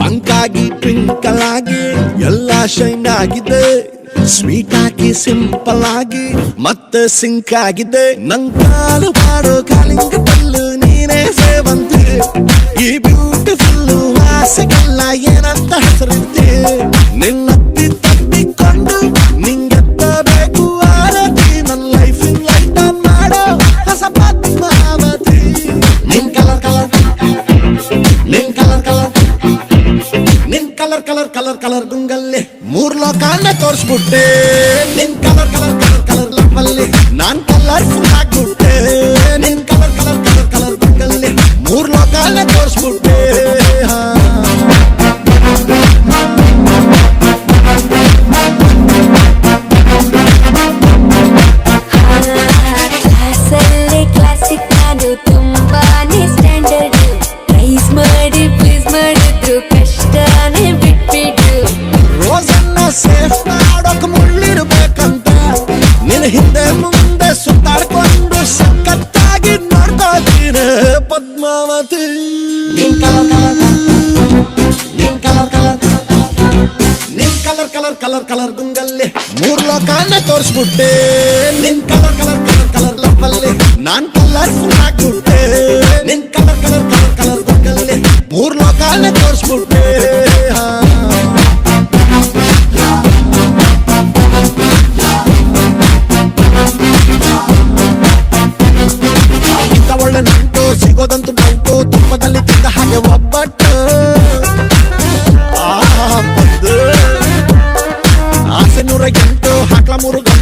ಬಂಕಾಗಿ twinkle ಆಗಿ ಎಲ್ಲ shine ಆಗಿದೆ. ಸ್ವೀಟ್ ಆಗಿ ಸಿಂಪಲ್ ಆಗಿ, ಮತ್ತೆ ಸಿಂಕ್ ಆಗಿದೆ. ನನ್ ಕಾಲು ಬಾರೋ ಕಾಲಿಂಗ ಪಲ್ಲು ನೀನೇ ಸೇವಂತಿ ಈ ಬ್ಯೂಟಿಫುಲ್ ಏನಂತ ಕಲರ್ ಕಲರ್ ಕಲರ್ ಕಲರ್ ಗುಂಗಲ್ಲಿ. ಮೂರ್ ಲೋಕಾನ ತೋರ್ಸ್ಬಿಟ್ಟೆ. ನಿನ್ ಕಲರ್ ಕಲರ್ ಕಲರ್ ಕಲರ್ ಲಂಬಲ್ಲಿ ನಾನ್ ಕಲರ್ ಫುಲ್ ಆಗ್ಬಿಟ್ಟೆ. ನಿನ್ ಕಲರ್ ಕಲರ್ ಕಲರ್ ಕಲರ್ ಗುಂಗಲ್ಲಿ. ಮೂರ್ ಲೋಕಾನ ತೋರ್ಸ್ಬಿಟ್ಟೆ. ಪದ್ಮಾವತಿ ನಿನ್ ಕಲರ್ ಕಲರ್ ನಿನ್ ಕಲರ್ ಕಲರ್ ಕಲರ್ ಕಲರ್ ಗುಂಗಲ್ಲಿ ಮೂರ್ ಲೋಕಾನ ತೋರಿಸ್ಬಿಟ್ಟೆ ನಿನ್ ಕಲರ್ ಕಲರ್ ಕಲರ್ ಕಲರ್ ಲಪ್ಪಲ್ಲಿ ನಾನ್ ಕಲರ್ ಹಾಕ್ಬಿಟ್ಟೆ ನಿನ್ ಕಲರ್ ಕಲರ್ ಕಲರ್ ಕಲರ್ కూర ఎంతో మురుగం.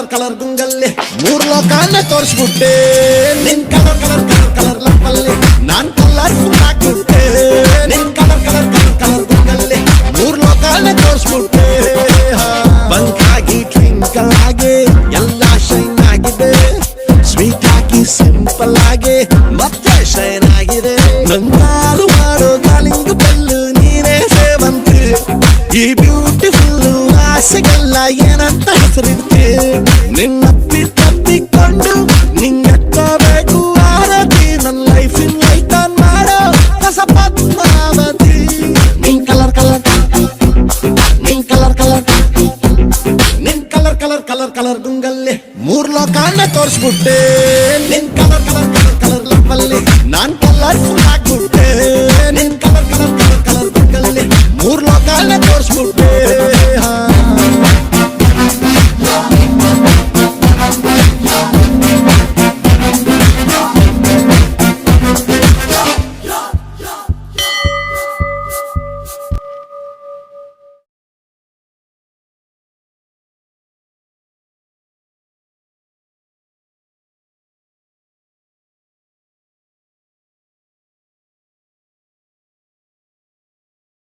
ಕಲರ್ ಕಲರ್ ಗುಂಗಲ್ಲಿ ಮೂರ್ ಲೋಕಾನ ತೋರಿಸ್ಬಿಟ್ಟೆ. ನಿನ್ ಕಲರ್ ಕಲರ್ ಕಲರ್ ಕಲರ್ ಲಪ್ಪಲ್ಲಿ ನಾನ್ ಕಲರ್ ಆಗ್ಬಿಟ್ಟೆ ನಿನ್ ಕಲರ್ ಕಲರ್ ಕಲರ್ ಕಲರ್ ಗುಂಗಲ್ಲಿ ಮೂರ್ ಲೋಕಾನ ತೋರ್ಸ್ಬಿಟ್ಟೆ. ಬಂಕಾಗಿ ಟ್ವಿಂಕಲ್ ಆಗಿ ಎಲ್ಲ ಶೈನ್ ಆಗಿದೆ. ಸ್ವೀಟ್ ಹಾಕಿ ಸಿಂಪಲ್ ಆಗಿ ಮತ್ತೆ ಶೈನ್ ಆಗಿದೆ. ನಂಗಾಲು ಮಾಡೋ ಕಾಲಿಂಗ ಬೆಲ್ಲು ನೀನೇ ಸೇವಂತಿ. ಈ ಬ್ಯೂಟಿಫುಲ್ ಆಸೆಗೆಲ್ಲ ಏನಂತ ಹೆಸರಿಡ್ತಿ ನಿನ್ನಪ್ಪಿ ತಪ್ಪಿಕೊಂಡು ನಿಂಗೆತ್ತಬೇಕು ಆರತಿ. ನನ್ನ ಲೈಫಿನ ಲೈಟ್ ಆನ್ ಮಾಡೋ ಹೊಸ ಪದ್ಮಾವತಿ. ನಿನ್ ಕಲರ್ ಕಲರ್ ನಿನ್ ಕಲರ್ ಕಲರ್ ನಿನ್ ಕಲರ್ ಕಲರ್ ಕಲರ್ ಕಲರ್ ಗುಂಗಲ್ಲಿ ಮೂರ್ ಲೋಕಾನ ತೋರಿಸ್ಬಿಟ್ಟೆ. ನಿನ್ ಕಲರ್ ಕಲರ್ ಕಲರ್ ಕಲರ್ ಲಪ್ಪಲ್ಲಿ ನಾನ್ ಕಲರ್ ಆಗ್ಬಿಟ್ಟೆ. ನಿನ್ ಕಲರ್ ಕಲರ್ ಕಲರ್ ಕಲರ್ ಗುಂಗಲ್ಲಿ ಮೂರ್ ಲೋಕಾನ ತೋರಿಸ್ಬಿಟ್ಟೆ.